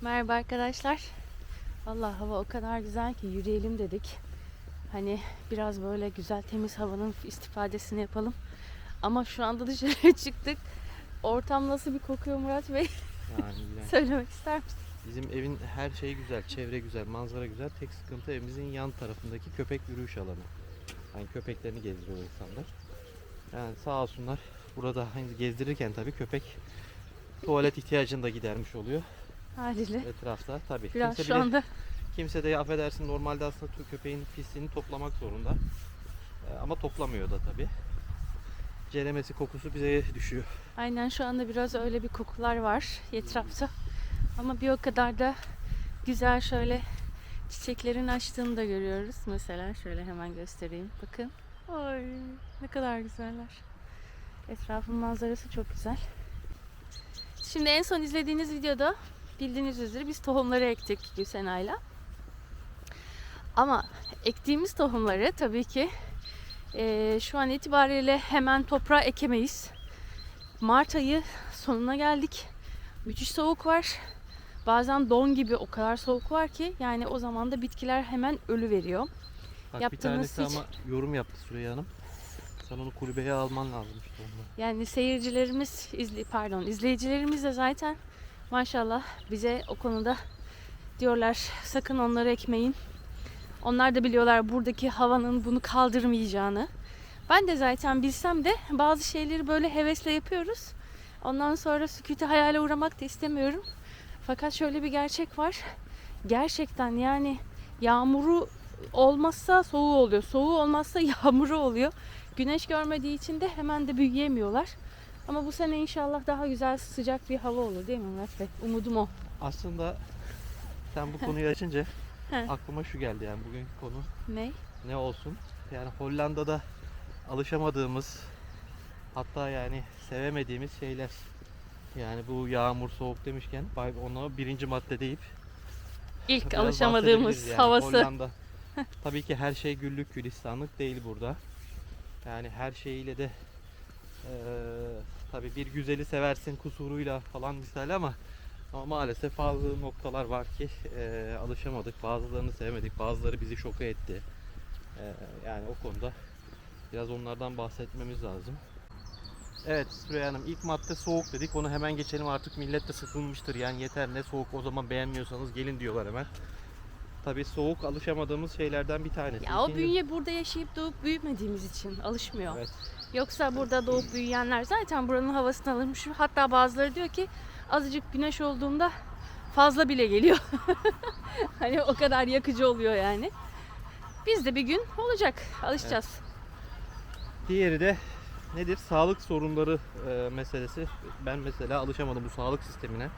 Merhaba arkadaşlar. Allah hava o kadar güzel ki yürüyelim dedik. Hani biraz böyle güzel temiz havanın istifadesini yapalım. Ama şu anda dışarıya çıktık. Ortam nasıl bir kokuyor Murat Bey? Yani. Söylemek ister misin? Bizim evin her şeyi güzel, çevre güzel, manzara güzel. Tek sıkıntı evimizin yan tarafındaki köpek yürüyüş alanı. Yani köpeklerini gezdiriyor insanlar. Yani sağ olsunlar burada hani gezdirirken tabii köpek tuvalet ihtiyacını da gidermiş oluyor Haliyle. etrafta tabii. Biraz kimse şu bile- anda kimse de affedersin normalde aslında köpeğin pisliğini toplamak zorunda. Ee, ama toplamıyor da tabii. Ceremesi kokusu bize düşüyor. aynen şu anda biraz öyle bir kokular var etrafta. Ama bir o kadar da güzel şöyle çiçeklerin açtığını da görüyoruz. Mesela şöyle hemen göstereyim. Bakın. Ay ne kadar güzeller. Etrafın manzarası çok güzel. Şimdi en son izlediğiniz videoda bildiğiniz üzere biz tohumları ektik Gülsena'yla. Ama ektiğimiz tohumları tabii ki eee, şu an itibariyle hemen toprağa ekemeyiz. Mart ayı sonuna geldik. Müthiş soğuk var. Bazen don gibi o kadar soğuk var ki yani o zaman da bitkiler hemen ölü veriyor. Bak Yaptığınız bir tanesi hiç- ama yorum yaptı Süreyya Hanım. Sen onu kulübeye alman lazımmış onunla. Yani seyircilerimiz, izli, pardon izleyicilerimiz de zaten maşallah bize o konuda diyorlar sakın onları ekmeyin. Onlar da biliyorlar buradaki havanın bunu kaldırmayacağını. Ben de zaten bilsem de bazı şeyleri böyle hevesle yapıyoruz. Ondan sonra sükûte hayale uğramak da istemiyorum. Fakat şöyle bir gerçek var. Gerçekten yani yağmuru olmazsa soğuğu oluyor. Soğuğu olmazsa yağmuru oluyor. Güneş görmediği için de hemen de büyüyemiyorlar. Ama bu sene inşallah daha güzel sıcak bir hava olur değil mi Murat Bey? Umudum o. Aslında sen bu konuyu açınca aklıma şu geldi yani bugünkü konu Ne? ne olsun? Yani Hollanda'da alışamadığımız hatta yani sevemediğimiz şeyler. Yani bu yağmur soğuk demişken ona birinci madde deyip İlk biraz alışamadığımız yani. havası. Hollanda. Tabii ki her şey güllük gülistanlık değil burada. Yani her şeyiyle de tabii bir güzeli seversin kusuruyla falan misal ama ama maalesef bazı noktalar var ki eee, alışamadık. Bazılarını sevmedik. Bazıları bizi şoka etti. Eee, yani o konuda biraz onlardan bahsetmemiz lazım. Evet Süreyya Hanım ilk madde soğuk dedik. Onu hemen geçelim artık millet de sıkılmıştır. Yani yeter ne soğuk o zaman beğenmiyorsanız gelin diyorlar hemen. Tabii soğuk alışamadığımız şeylerden bir tanesi. Ya o bünye burada yaşayıp doğup büyümediğimiz için alışmıyor. Evet. Yoksa burada doğup büyüyenler zaten buranın havasını alırmış. Hatta bazıları diyor ki azıcık güneş olduğunda fazla bile geliyor. hani o kadar yakıcı oluyor yani. Biz de bir gün olacak. Alışacağız. Diğeri de nedir? Sağlık sorunları e, meselesi. Ben mesela alışamadım bu sağlık sistemine.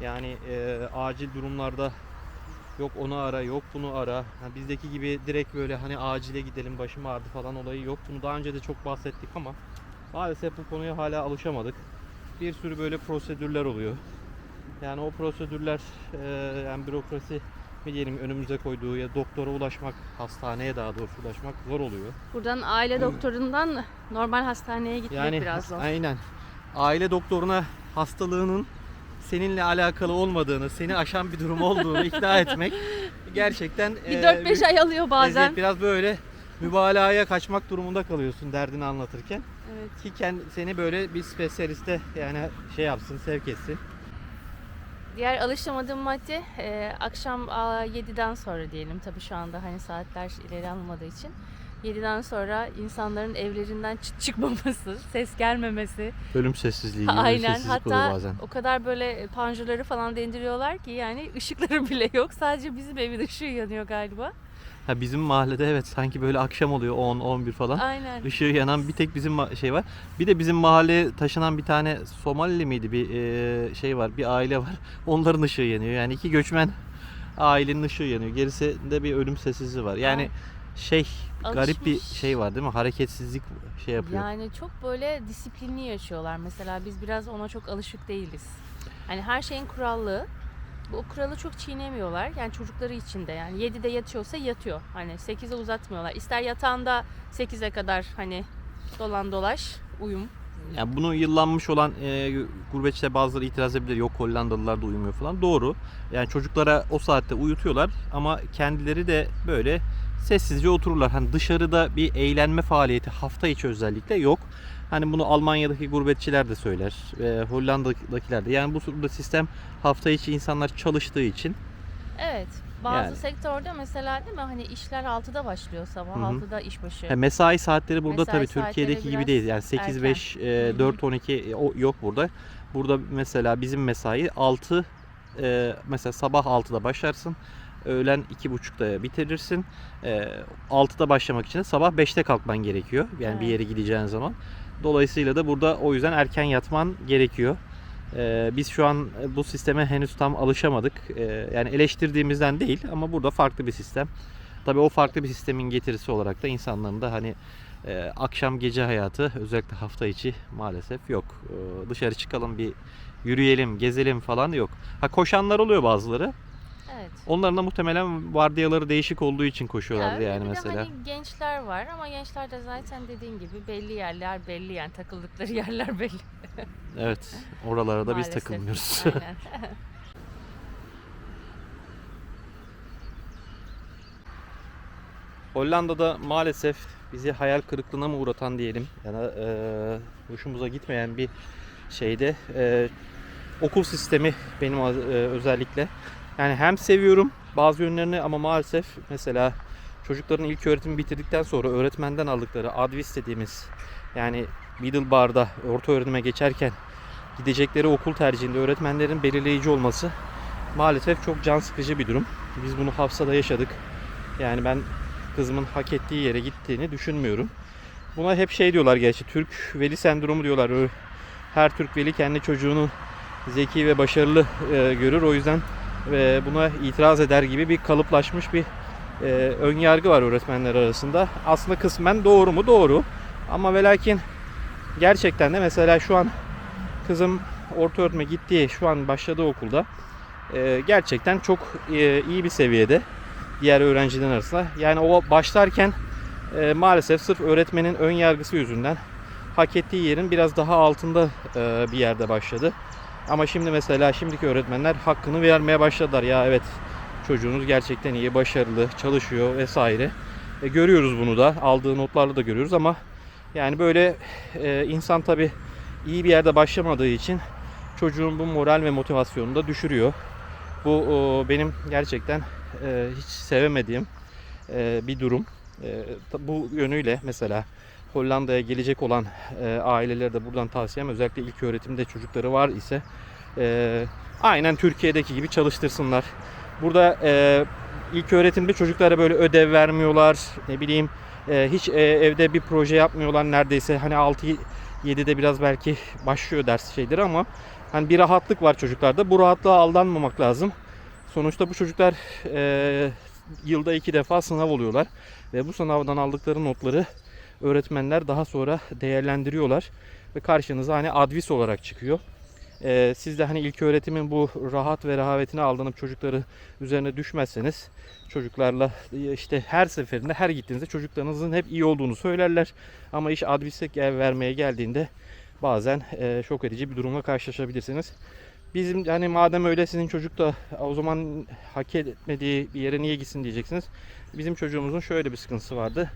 Yani e, acil durumlarda yok onu ara, yok bunu ara. Ha, bizdeki gibi direkt böyle hani acile gidelim başım ağrıdı falan olayı yok. Bunu daha önce de çok bahsettik ama maalesef bu konuya hala alışamadık. Bir sürü böyle prosedürler oluyor. Yani o prosedürler e, yani bürokrasi mi diyelim önümüze koyduğu ya doktora ulaşmak, hastaneye daha doğrusu ulaşmak zor oluyor. Buradan aile doktorundan normal hastaneye gitmek Yani biraz zor. aynen. Aile doktoruna hastalığının seninle alakalı olmadığını, seni aşan bir durum olduğunu ikna etmek gerçekten Bir eee, 4-5 ay alıyor bazen. biraz böyle mübalağaya kaçmak durumunda kalıyorsun derdini anlatırken. Evet. Ki kend- seni böyle bir spesyaliste yani şey yapsın, sevk etsin. Diğer alışamadığım madde e, akşam a, 7'den sonra diyelim. Tabii şu anda hani saatler ileri alınmadığı için. 7'den sonra insanların evlerinden çıt çıkmaması, ses gelmemesi. Ölüm sessizliği gibi Aynen. Hatta o kadar böyle panjurları falan da indiriyorlar ki yani ışıkları bile yok. Sadece bizim evin ışığı yanıyor galiba. Ha bizim mahallede evet sanki böyle akşam oluyor 10 11 falan. Aynen. Işığı yanan bir tek bizim şey var. Bir de bizim mahalleye taşınan bir tane Somalili miydi bir e, şey var, bir aile var. Onların ışığı yanıyor. Yani iki göçmen ailenin ışığı yanıyor. Gerisinde bir ölüm sessizliği var. Yani Ay. Şey garip bir Alışmış. şey var değil mi? Hareketsizlik şey yapıyor. Yani çok böyle disiplinli yaşıyorlar. Mesela biz biraz ona çok alışık değiliz. Hani her şeyin kurallı. Bu kuralı çok çiğnemiyorlar. Yani çocukları için de yani 7'de yatıyorsa yatıyor. Hani 8'e uzatmıyorlar. İster yatağında 8'e kadar hani dolan dolaş uyum yani bunu yıllanmış olan e, gurbetçiler bazıları itiraz edebilir. Yok Hollandalılar da uyumuyor falan. Doğru. Yani çocuklara o saatte uyutuyorlar ama kendileri de böyle sessizce otururlar. Hani dışarıda bir eğlenme faaliyeti hafta içi özellikle yok. Hani bunu Almanya'daki gurbetçiler de söyler. E, Hollanda'dakiler de. Yani bu burada sistem hafta içi insanlar çalıştığı için Evet. Bazı Yani. sektörde mesela değil mi hani işler 6'da başlıyor sabah Hı hı. 6'da işbaşı. Ha, mesai saatleri burada Mesai tabii Türkiye'deki gibi değil. Yani 8 5 erken. e, Hı hı. 4 12 e, o yok burada. Burada mesela bizim mesai 6 e, mesela sabah 6'da başlarsın. Öğlen 2.30'da bitirirsin. E, 6'da başlamak için de sabah 5'te kalkman gerekiyor. Yani bir Evet. yere gideceğin zaman. Dolayısıyla da burada o yüzden erken yatman gerekiyor. E, biz şu an bu sisteme henüz tam alışamadık. E, yani eleştirdiğimizden değil ama burada farklı bir sistem. Tabii o farklı bir sistemin getirisi olarak da insanların da hani e, akşam gece hayatı özellikle hafta içi maalesef yok. E, dışarı çıkalım bir yürüyelim, gezelim falan yok. Ha koşanlar oluyor bazıları. Evet. Onların da muhtemelen vardiyaları değişik olduğu için koşuyorlardı Ya, yani bir de mesela. hani gençler var ama gençler de zaten dediğin gibi belli yerler belli yani takıldıkları yerler belli. Evet. Oralara da biz takılmıyoruz. Aynen. Hollanda'da maalesef bizi hayal kırıklığına mı uğratan diyelim ya da e, hoşumuza gitmeyen bir şeyde e, okul sistemi benim e, özellikle. Yani hem seviyorum bazı yönlerini ama maalesef mesela çocukların ilk öğretimi bitirdikten sonra öğretmenden aldıkları advis dediğimiz yani middle bar'da orta öğretime geçerken gidecekleri okul tercihinde öğretmenlerin belirleyici olması maalesef çok can sıkıcı bir durum. Biz bunu Hafsa'da yaşadık. Yani ben kızımın hak ettiği yere gittiğini düşünmüyorum. Buna hep şey diyorlar gerçi Türk veli sendromu diyorlar. Her Türk veli kendi çocuğunu zeki ve başarılı e, görür. O yüzden e, buna itiraz eder gibi bir kalıplaşmış bir e, ön yargı var öğretmenler arasında. Aslında kısmen doğru mu? Doğru. Ama ve lakin gerçekten de mesela şu an kızım orta öğretime gittiği şu an başladığı okulda e, gerçekten çok e, iyi bir seviyede diğer öğrencilerin arasında. Yani o başlarken e, maalesef sırf öğretmenin ön yargısı yüzünden hak ettiği yerin biraz daha altında e, bir yerde başladı. Ama şimdi mesela şimdiki öğretmenler hakkını vermeye başladılar. Ya evet çocuğunuz gerçekten iyi, başarılı, çalışıyor vesaire. E, görüyoruz bunu da. Aldığı notlarla da görüyoruz ama yani böyle e, insan tabi iyi bir yerde başlamadığı için çocuğun bu moral ve motivasyonunu da düşürüyor. Bu o, benim gerçekten e, hiç sevemediğim e, bir durum. E, bu yönüyle mesela Hollanda'ya gelecek olan e, ailelere de buradan tavsiyem özellikle ilk öğretimde çocukları var ise e, aynen Türkiye'deki gibi çalıştırsınlar. Burada e, ilk öğretimde çocuklara böyle ödev vermiyorlar. Ne bileyim e, hiç e, evde bir proje yapmıyorlar neredeyse. Hani 6 7'de biraz belki başlıyor ders şeyleri ama hani bir rahatlık var çocuklarda. Bu rahatlığa aldanmamak lazım. Sonuçta bu çocuklar e, yılda iki defa sınav oluyorlar ve bu sınavdan aldıkları notları öğretmenler daha sonra değerlendiriyorlar ve karşınıza hani advis olarak çıkıyor. E, siz de hani ilk öğretimin bu rahat ve rehavetine aldanıp çocukları üzerine düşmezseniz çocuklarla işte her seferinde her gittiğinizde çocuklarınızın hep iyi olduğunu söylerler ama iş advise vermeye geldiğinde bazen e, şok edici bir durumla karşılaşabilirsiniz. Bizim hani madem öyle sizin çocuk da o zaman hak etmediği bir yere niye gitsin diyeceksiniz. Bizim çocuğumuzun şöyle bir sıkıntısı vardı.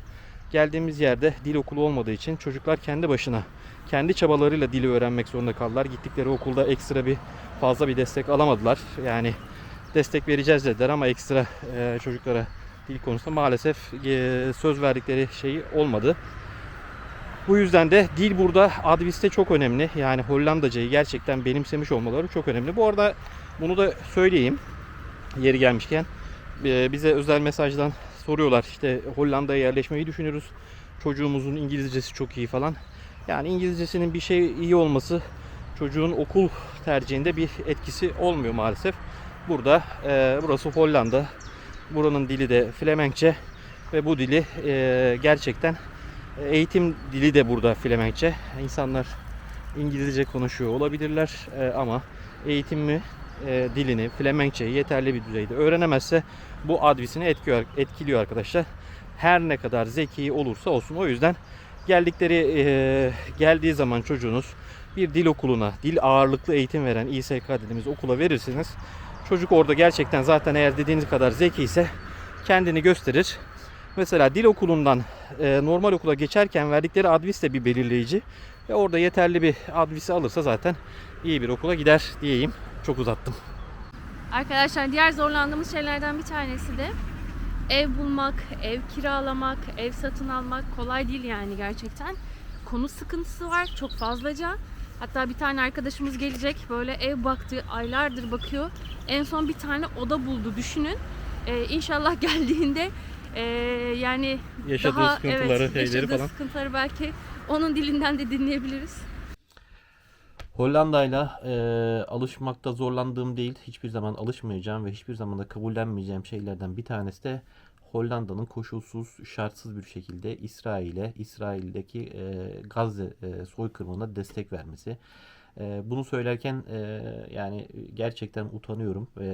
Geldiğimiz yerde dil okulu olmadığı için çocuklar kendi başına, kendi çabalarıyla dili öğrenmek zorunda kaldılar. Gittikleri okulda ekstra bir fazla bir destek alamadılar. Yani destek vereceğiz dediler ama ekstra e, çocuklara dil konusunda maalesef e, söz verdikleri şey olmadı. Bu yüzden de dil burada Advis'te çok önemli. Yani Hollandacayı gerçekten benimsemiş olmaları çok önemli. Bu arada bunu da söyleyeyim yeri gelmişken. Ee, Bize özel mesajdan soruyorlar işte Hollanda'ya yerleşmeyi düşünüyoruz. Çocuğumuzun İngilizcesi çok iyi falan. Yani İngilizcesinin bir şey iyi olması çocuğun okul tercihinde bir etkisi olmuyor maalesef. Burada e, burası Hollanda. Buranın dili de Flemenkçe ve bu dili e, gerçekten Eğitim dili de burada Flemenkçe. İnsanlar İngilizce konuşuyor olabilirler e, ama eğitimi e, dilini Flemenkçeyi yeterli bir düzeyde öğrenemezse bu advisini etkiliyor, etkiliyor arkadaşlar. Her ne kadar zeki olursa olsun o yüzden geldikleri e, geldiği zaman çocuğunuz bir dil okuluna, dil ağırlıklı eğitim veren İSK dediğimiz okula verirsiniz. Çocuk orada gerçekten zaten eğer dediğiniz kadar zeki ise kendini gösterir. Mesela dil okulundan e, normal okula geçerken verdikleri advis de bir belirleyici. Ve orada yeterli bir advisi alırsa zaten iyi bir okula gider diyeyim. Çok uzattım. Arkadaşlar diğer zorlandığımız şeylerden bir tanesi de ev bulmak, ev kiralamak, ev satın almak kolay değil yani gerçekten. Konu sıkıntısı var çok fazlaca. Hatta bir tane arkadaşımız gelecek böyle ev baktı aylardır bakıyor. En son bir tane oda buldu düşünün. Ee, inşallah geldiğinde ee, yani Yaşadığı daha sıkıntıları, evet, yaşadığı falan. sıkıntıları belki onun dilinden de dinleyebiliriz. Hollanda'yla e, alışmakta zorlandığım değil, hiçbir zaman alışmayacağım ve hiçbir zaman da kabullenmeyeceğim şeylerden bir tanesi de Hollanda'nın koşulsuz, şartsız bir şekilde İsrail'e, İsrail'deki e, Gazze e, soykırımına destek vermesi. E, bunu söylerken e, yani gerçekten utanıyorum E,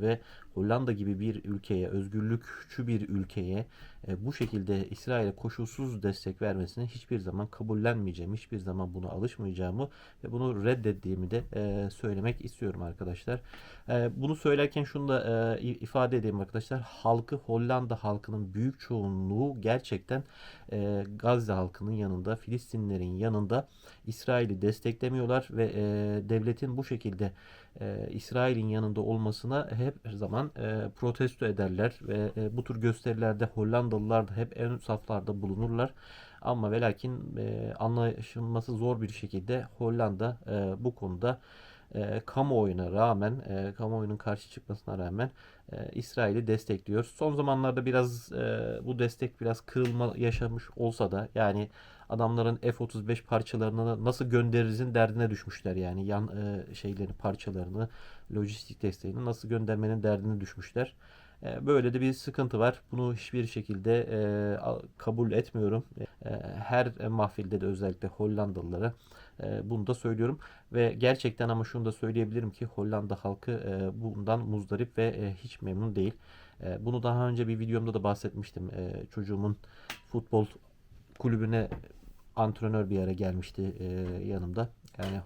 ve Hollanda gibi bir ülkeye, özgürlükçü bir ülkeye e, bu şekilde İsrail'e koşulsuz destek vermesini hiçbir zaman kabullenmeyeceğim, hiçbir zaman buna alışmayacağımı ve bunu reddettiğimi de e, söylemek istiyorum arkadaşlar. E, bunu söylerken şunu da e, ifade edeyim arkadaşlar. Halkı Hollanda halkının büyük çoğunluğu gerçekten e, Gazze halkının yanında, Filistinlerin yanında İsrail'i desteklemiyorlar ve e, devletin bu şekilde e, İsrail'in yanında olmasına hep zaman e, protesto ederler ve e, bu tür gösterilerde Hollandalılar da hep en saflarda bulunurlar. Ama ve lakin e, anlaşılması zor bir şekilde Hollanda e, bu konuda e, kamuoyuna rağmen, e, kamuoyunun karşı çıkmasına rağmen e, İsrail'i destekliyor. Son zamanlarda biraz e, bu destek biraz kırılma yaşamış olsa da yani adamların F-35 parçalarını nasıl gönderirizin derdine düşmüşler yani yan e, şeylerini parçalarını lojistik desteğini nasıl göndermenin derdine düşmüşler. E, böyle de bir sıkıntı var. Bunu hiçbir şekilde e, kabul etmiyorum. E, her mahfilde de özellikle Hollandalılara e, bunu da söylüyorum ve gerçekten ama şunu da söyleyebilirim ki Hollanda halkı e, bundan muzdarip ve hiç memnun değil. Bunu daha önce bir videomda da bahsetmiştim. Çocuğumun futbol kulübüne antrenör bir ara gelmişti yanımda. Yani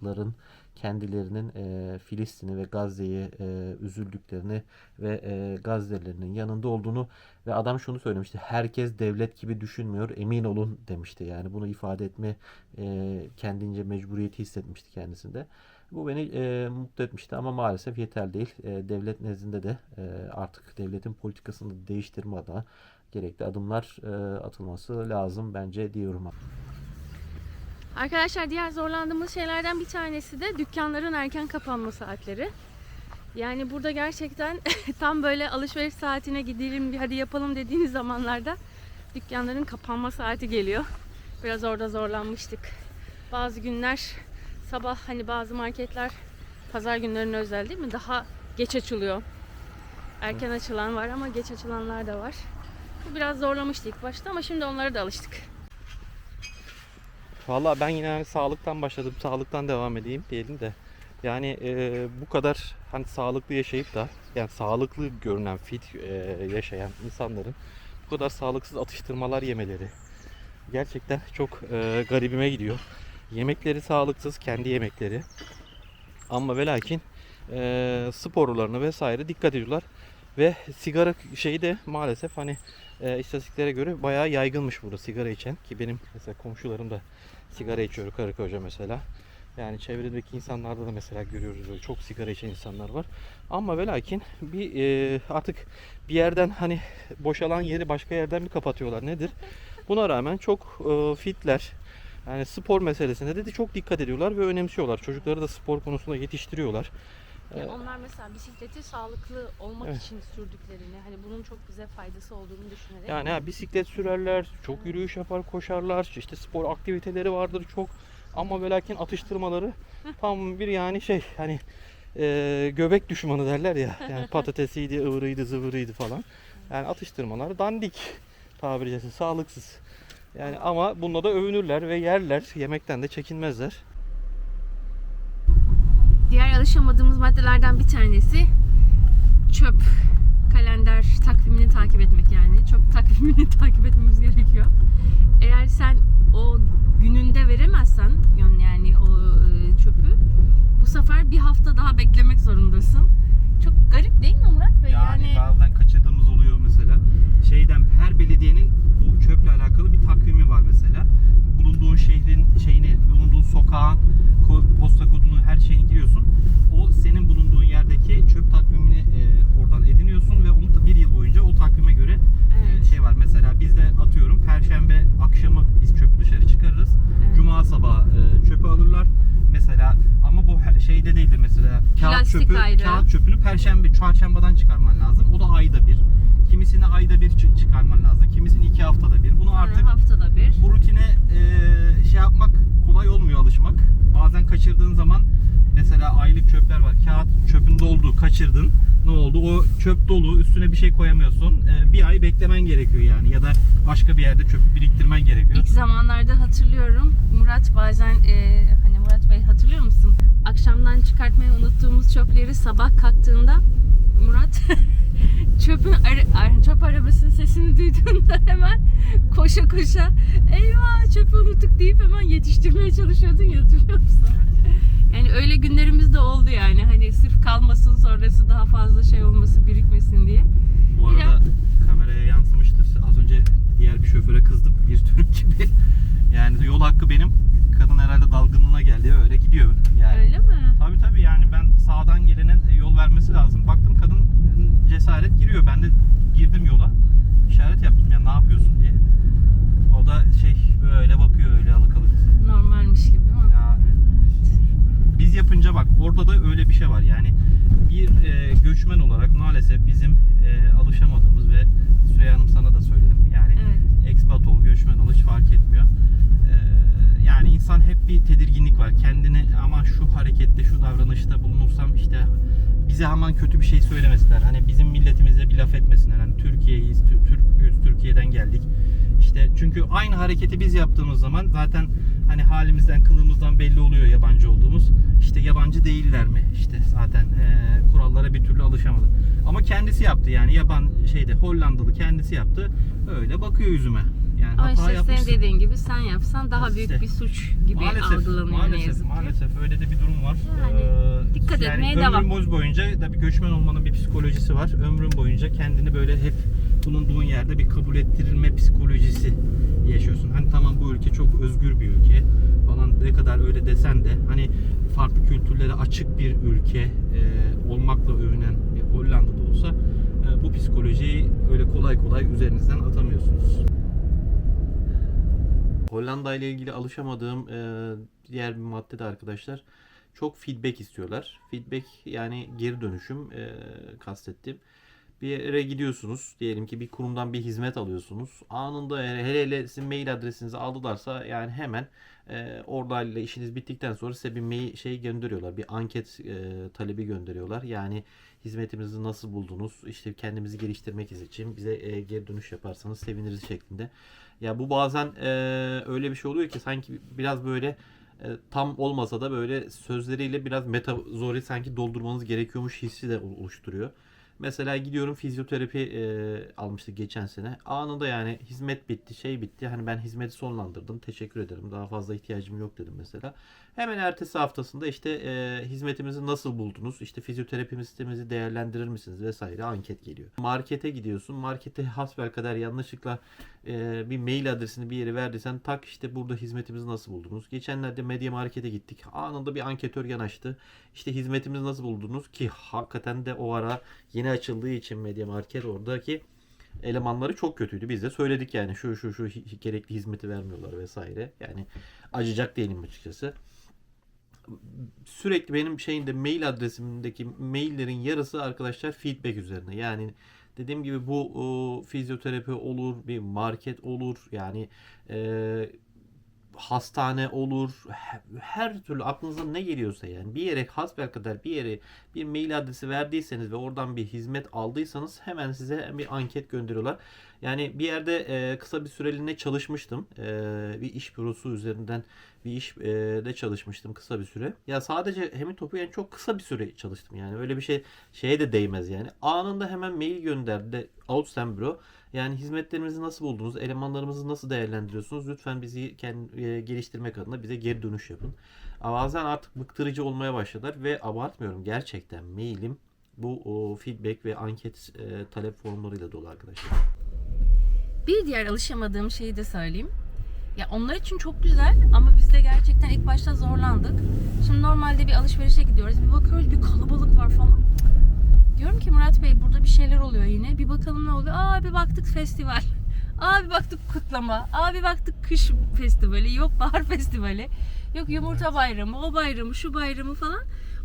Hollandalıların kendilerinin e, Filistin'i ve Gazze'yi e, üzüldüklerini ve e, Gazze'lilerin yanında olduğunu ve adam şunu söylemişti. Herkes devlet gibi düşünmüyor. Emin olun demişti. Yani bunu ifade etme e, kendince mecburiyeti hissetmişti kendisinde. Bu beni e, mutlu etmişti ama maalesef yeterli değil. E, devlet nezdinde de e, artık devletin politikasını değiştirme adına gerekli adımlar e, atılması lazım bence diyorum. Arkadaşlar diğer zorlandığımız şeylerden bir tanesi de dükkanların erken kapanma saatleri. Yani burada gerçekten tam böyle alışveriş saatine gidelim hadi yapalım dediğiniz zamanlarda dükkanların kapanma saati geliyor. Biraz orada zorlanmıştık. Bazı günler sabah hani bazı marketler pazar günlerine özel değil mi? Daha geç açılıyor. Erken açılan var ama geç açılanlar da var. Bu biraz zorlamıştı ilk başta ama şimdi onlara da alıştık. Valla ben yine hani sağlıktan başladım, sağlıktan devam edeyim diyelim de. Yani e, bu kadar hani sağlıklı yaşayıp da yani sağlıklı görünen fit e, yaşayan insanların bu kadar sağlıksız atıştırmalar yemeleri gerçekten çok e, garibime gidiyor. Yemekleri sağlıksız, kendi yemekleri. Ama ve lakin e, sporlarına vesaire dikkat ediyorlar. Ve sigara şeyi de maalesef hani e, istatistiklere göre bayağı yaygınmış burada sigara içen. Ki benim mesela komşularım da sigara içiyor karı koca mesela. Yani çevredeki insanlarda da mesela görüyoruz böyle çok sigara içen insanlar var. Ama ve lakin bir e, artık bir yerden hani boşalan yeri başka yerden mi kapatıyorlar nedir? Buna rağmen çok e, fitler. Yani spor meselesine de, çok dikkat ediyorlar ve önemsiyorlar. Çocukları da spor konusunda yetiştiriyorlar. Ya Ee, onlar mesela bisikleti sağlıklı olmak Evet. için sürdüklerini, hani bunun çok bize faydası olduğunu düşünerek. Yani ha, bisiklet sürerler, çok yürüyüş yapar, koşarlar. işte spor aktiviteleri vardır çok. Ama ve lakin atıştırmaları tam bir yani şey hani e, göbek düşmanı derler ya. Yani patatesiydi, ıvırıydı, zıvırıydı falan. Yani atıştırmalar dandik tabiri caizse sağlıksız. Yani ama bununla da övünürler ve yerler. Yemekten de çekinmezler. Diğer alışamadığımız maddelerden bir tanesi çöp. kalender takvimini takip etmek yani. Çok takvimini takip etmemiz gerekiyor. Eğer sen o gününde veremezsen yani- yani o e, çöpü bu sefer bir hafta daha beklemek zorundasın. Çok garip değil mi Murat Bey? Yani, bazen kaçırdığımız oluyor mesela. Şeyden her belediyenin bu çöple alakalı bir takvimi var mesela. Bulunduğun şehrin şeyini, bulunduğun sokağın ko- posta kodunu her şeyini giriyorsun. O senin bulunduğun yerdeki çöp takvimini e, oradan ediniyorsun ve onu da bir yıl boyunca o takvime göre e, Evet. şey var. Mesela bizde atıyorum perşembe akşamı biz çöpü dışarı çıkarırız. Evet. Cuma sabahı e, çöpü alırlar. Mesela ama bu her- şeyde değildir mesela. Kağıt Plastik çöpü, ayrı. kağıt çöpünü perşembe, çarşambadan çıkarman lazım. O da ayda bir. Çı- çıkarman lazım. Kimisini iki haftada bir. Bunu Sonra artık haftada bir. bu rutine e, şey yapmak kolay olmuyor alışmak. Bazen kaçırdığın zaman mesela aylık çöpler var. Kağıt çöpün doldu, kaçırdın. Ne oldu? O çöp dolu, üstüne bir şey koyamıyorsun. E, bir ay beklemen gerekiyor yani ya da başka bir yerde çöpü biriktirmen gerekiyor. İlk zamanlarda hatırlıyorum Murat bazen e, hani Murat Bey hatırlıyor musun? Akşamdan çıkartmayı unuttuğumuz çöpleri sabah kalktığında Murat çöpün ara- ar- çöp arabasının sesini duyduğunda hemen koşa koşa eyvah çöpü unuttuk deyip hemen yetiştirmeye çalışıyordun ya hatırlıyor musun? Yani öyle günlerimiz de oldu yani hani sırf kalmasın sonrası daha fazla şey olması birikmesin diye. Bu arada kameraya yansımıştır. Az önce diğer bir şoföre kızdım. Bir Türk gibi. Yani yol hakkı benim. Kadın herhalde dalgınlığına geldi. Öyle gidiyor. Yani. Öyle mi? Tabii tabii yani ben sağdan gelenin e, yol vermesi lazım. Baktım kadın e, cesaret giriyor. Ben de girdim yola. İşaret yaptım ya ne yapıyorsun diye. O da şey böyle bakıyor öyle alıkalık. Normalmiş gibi ama. Yani biz yapınca bak orada da öyle bir şey var. Yani bir e, göçmen olarak maalesef bizim e, alışamadığımız ve Süreyya Hanım sana da söyledim. Yani Evet. expat ol, göçmen ol hiç fark etmiyor. E, yani insan hep bir tedirginlik var. Kendini ama şu harekette, şu davranışta bulunursam işte bize hemen kötü bir şey söylemesinler. Hani bizim milletimize bir laf etmesinler. Hani Türkiye'yiz, Tü- Türk'üz, Türkiye'den geldik. İşte çünkü aynı hareketi biz yaptığımız zaman zaten hani halimizden, kılığımızdan belli oluyor yabancı olduğumuz. İşte yabancı değiller mi? İşte zaten eee, kurallara bir türlü alışamadı. Ama kendisi yaptı yani yaban şeyde Hollandalı kendisi yaptı. Öyle bakıyor yüzüme. Yani Ama hata işte senin yapmışsın. dediğin gibi sen yapsan daha büyük İşte. bir suç gibi maalesef, algılanıyor ne maalesef, yazık ki. maalesef öyle de bir durum var. Yani Ee, dikkat etmeye ömrün devam. boz boyunca da bir göçmen olmanın bir psikolojisi var. Ömrün boyunca kendini böyle hep bulunduğun yerde bir kabul ettirilme psikolojisi yaşıyorsun. Hani tamam bu ülke çok özgür bir ülke falan ne kadar öyle desen de hani farklı kültürlere açık bir ülke e, olmakla övünen bir Hollanda'da olsa e, bu psikolojiyi öyle kolay kolay üzerinizden atamıyorsunuz. Hollanda ile ilgili alışamadığım e, diğer bir madde de arkadaşlar çok feedback istiyorlar. Feedback yani geri dönüşüm e, kastettim. Bir yere gidiyorsunuz. Diyelim ki bir kurumdan bir hizmet alıyorsunuz. Anında yani hele hele sizin mail adresinizi aldılarsa yani hemen e, oradayla işiniz bittikten sonra size bir mail şey gönderiyorlar. Bir anket e, talebi gönderiyorlar. Yani hizmetimizi nasıl buldunuz? İşte kendimizi geliştirmek için bize e, geri dönüş yaparsanız seviniriz şeklinde. Ya bu bazen e, öyle bir şey oluyor ki sanki biraz böyle e, tam olmasa da böyle sözleriyle biraz metazori sanki doldurmanız gerekiyormuş hissi de oluşturuyor. Mesela gidiyorum fizyoterapi e, almıştık geçen sene. Anında yani hizmet bitti, şey bitti. Hani ben hizmeti sonlandırdım. Teşekkür ederim. Daha fazla ihtiyacım yok dedim mesela. Hemen ertesi haftasında işte e, hizmetimizi nasıl buldunuz? İşte fizyoterapi sistemimizi değerlendirir misiniz vesaire anket geliyor. Markete gidiyorsun. Markete hasbelkader yanlışlıkla e, bir mail adresini bir yere verdiysen tak işte burada hizmetimizi nasıl buldunuz? Geçenlerde Media Market'e gittik. Anında bir anketör yanaştı. İşte hizmetimizi nasıl buldunuz? Ki hakikaten de o ara yeni açıldığı için Media Market oradaki elemanları çok kötüydü. Biz de söyledik yani şu şu şu gerekli hizmeti vermiyorlar vesaire. Yani acıyacak değilim açıkçası. Sürekli benim şeyinde mail adresimdeki maillerin yarısı arkadaşlar feedback üzerine. Yani dediğim gibi bu o, fizyoterapi olur, bir market olur. Yani e, hastane olur. he- Her türlü aklınıza ne geliyorsa yani bir yere hasbelkader bir yere bir mail adresi verdiyseniz ve oradan bir hizmet aldıysanız hemen size bir anket gönderiyorlar. Yani bir yerde e, kısa bir süreliğine çalışmıştım. E, bir iş bürosu üzerinden bir iş e, de çalışmıştım kısa bir süre. Ya sadece Hemin Topu yani çok kısa bir süre çalıştım yani. Öyle bir şey şeye de değmez yani. Anında hemen mail gönderdi Outsen Büro. Yani hizmetlerimizi nasıl buldunuz? Elemanlarımızı nasıl değerlendiriyorsunuz? Lütfen bizi kendi, e, geliştirmek adına bize geri dönüş yapın. Bazen artık bıktırıcı olmaya başladılar ve abartmıyorum gerçekten mailim bu o, feedback ve anket e, talep formlarıyla dolu arkadaşlar. Bir diğer alışamadığım şeyi de söyleyeyim. Ya onlar için çok güzel ama biz de gerçekten ilk başta zorlandık. Şimdi normalde bir alışverişe gidiyoruz. Bir bakıyoruz bir. Ki Murat Bey burada bir şeyler oluyor yine. Bir bakalım ne oluyor. Aa bir baktık festival. Aa bir baktık kutlama. Aa bir baktık kış festivali. Yok bahar festivali. Yok yumurta bayramı, o bayramı, şu bayramı falan.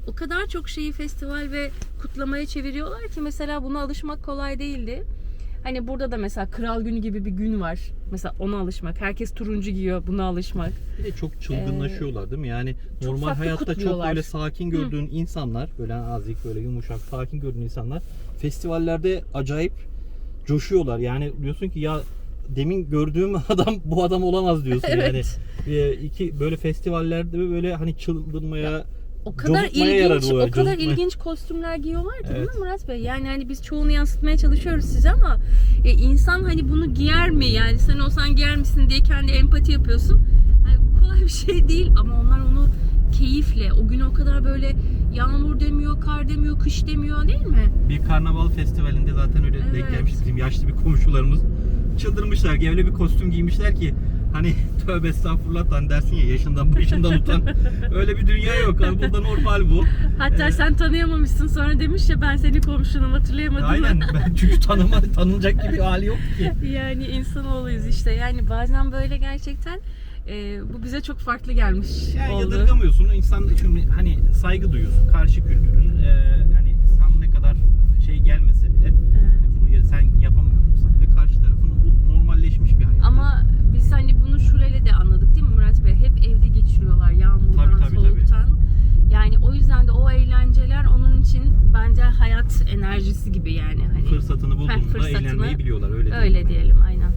O kadar çok şeyi festival ve kutlamaya çeviriyorlar ki mesela buna alışmak kolay değildi. Hani burada da mesela kral günü gibi bir gün var. Mesela ona alışmak. Herkes turuncu giyiyor buna alışmak. Bir de çok çılgınlaşıyorlar değil mi? Yani normal hayatta çok böyle sakin gördüğün insanlar, böyle nazik, böyle yumuşak, sakin gördüğün insanlar festivallerde acayip coşuyorlar. Yani diyorsun ki ya demin gördüğüm adam bu adam olamaz diyorsun Evet. yani. E, iki böyle festivallerde böyle hani çıldırmaya O kadar Cozutmaya ilginç, o kadar cozutmaya. ilginç kostümler giyiyorlar ki değil Evet. mi Murat Bey? Yani hani biz çoğunu yansıtmaya çalışıyoruz size ama e, insan hani bunu giyer mi? Yani sen olsan giyer misin diye kendi empati yapıyorsun. Hani bu kolay bir şey değil ama onlar onu keyifle, o gün o kadar böyle yağmur demiyor, kar demiyor, kış demiyor değil mi? bir karnaval festivalinde zaten öyle denk Evet. gelmiş bizim yaşlı bir komşularımız. Çıldırmışlar ki öyle bir kostüm giymişler ki hani tövbe estağfurullah lan dersin ya yaşından başından utan. öyle bir dünya yok. Hani burada normal bu. Hatta sen tanıyamamışsın sonra demiş ya ben senin komşunum hatırlayamadın Aynen mı? ben çünkü tanıma, tanınacak gibi hali yok ki. yani insanoğluyuz işte. Yani bazen böyle gerçekten e, bu bize çok farklı gelmiş Yani oldu. yadırgamıyorsun. İnsan şimdi hani saygı duyuyorsun karşı kültürün. Ee, hani sana ne kadar şey gelmese bile Evet. bunu ya- sen yapamıyorsan ve karşı tarafın bu normalleşmiş bir hayat. Ama biz hani bunu şöyle de anladık değil mi Murat Bey? Hep evde geçiriyorlar yağmurdan, Tabii, tabii, soğuktan. Yani o yüzden de o eğlenceler onun için bence hayat enerjisi gibi yani. Hani fırsatını bulduğunda fırsatını- eğlenmeyi biliyorlar öyle. öyle diyelim. diyelim aynen.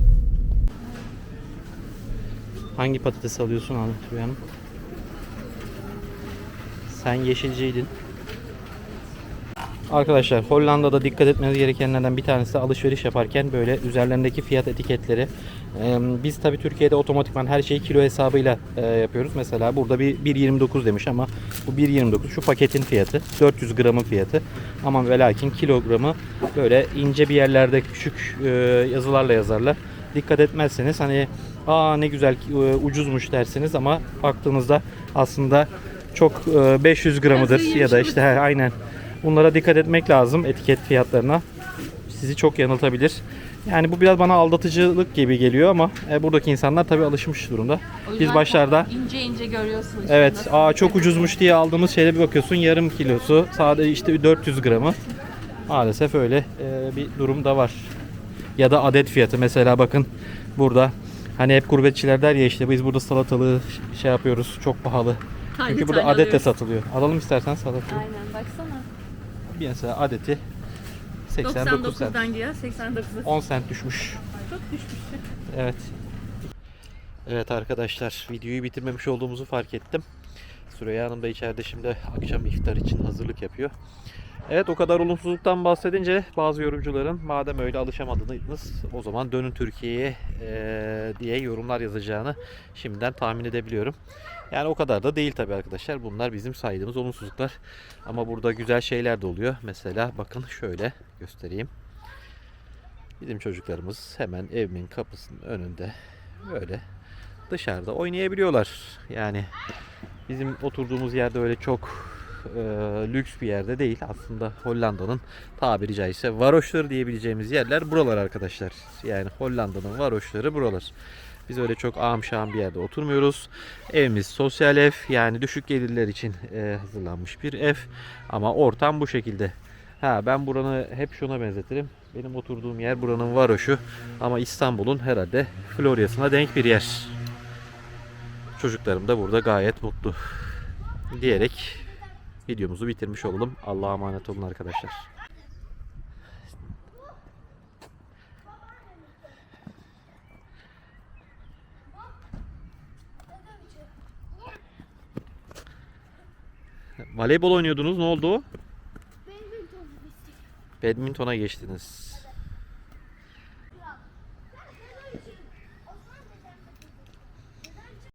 Hangi patates alıyorsun Tülay Hanım? Sen yeşilciydin. Arkadaşlar Hollanda'da dikkat etmeniz gerekenlerden bir tanesi de alışveriş yaparken böyle üzerlerindeki fiyat etiketleri. Ee, biz tabi Türkiye'de otomatikman her şeyi kilo hesabıyla e, yapıyoruz. Mesela burada bir 1.29 demiş ama bu 1.29 şu paketin fiyatı. 400 gramın fiyatı. Ama ve lakin kilogramı böyle ince bir yerlerde küçük e, yazılarla yazarlar. Dikkat etmezseniz hani aa ne güzel e, ucuzmuş dersiniz ama baktığınızda aslında çok e, 500 gramıdır Biraz ya da işte he, aynen. Bunlara dikkat etmek lazım etiket fiyatlarına. Sizi çok yanıltabilir. Yani bu biraz bana aldatıcılık gibi geliyor ama e, buradaki insanlar tabii alışmış durumda. Biz başlarda ince ince görüyorsun. işte Evet, nasıl aa çok ucuzmuş diye aldığımız şeyde bir bakıyorsun yarım kilosu sadece işte 400 gramı. Maalesef öyle e, bir durum da var. Ya da adet fiyatı mesela bakın burada hani hep gurbetçiler der ya işte biz burada salatalığı şey yapıyoruz çok pahalı. Tane Çünkü burada tane adet de alıyoruz. satılıyor. Alalım istersen salatayı. Aynen baksana. Bir mesela adeti 89 sent. 99'dan giyiyor 89'a. 10 sent düşmüş. Çok düşmüş. Evet. Evet arkadaşlar videoyu bitirmemiş olduğumuzu fark ettim. Süreyya Hanım da içeride şimdi akşam iftar için hazırlık yapıyor. Evet o kadar olumsuzluktan bahsedince bazı yorumcuların madem öyle alışamadınız o zaman dönün Türkiye'ye eee, diye yorumlar yazacağını şimdiden tahmin edebiliyorum. Yani o kadar da değil tabii arkadaşlar. Bunlar bizim saydığımız olumsuzluklar. Ama burada güzel şeyler de oluyor. Mesela bakın şöyle göstereyim. Bizim çocuklarımız hemen evimin kapısının önünde böyle dışarıda oynayabiliyorlar. Yani bizim oturduğumuz yerde öyle çok e, lüks bir yerde değil. Aslında Hollanda'nın tabiri caizse varoşları diyebileceğimiz yerler buralar arkadaşlar. Yani Hollanda'nın varoşları buralar. Biz öyle çok ağam şahım bir yerde oturmuyoruz. Evimiz sosyal ev yani düşük gelirler için e, hazırlanmış bir ev. Ama ortam bu şekilde. Ha ben buranı hep şuna benzetirim. Benim oturduğum yer buranın varoşu ama İstanbul'un herhalde Florya'sına denk bir yer. Çocuklarım da burada gayet mutlu diyerek videomuzu bitirmiş olalım. Allah'a emanet olun arkadaşlar. Voleybol oynuyordunuz. Ne oldu? Badminton'a geçtiniz.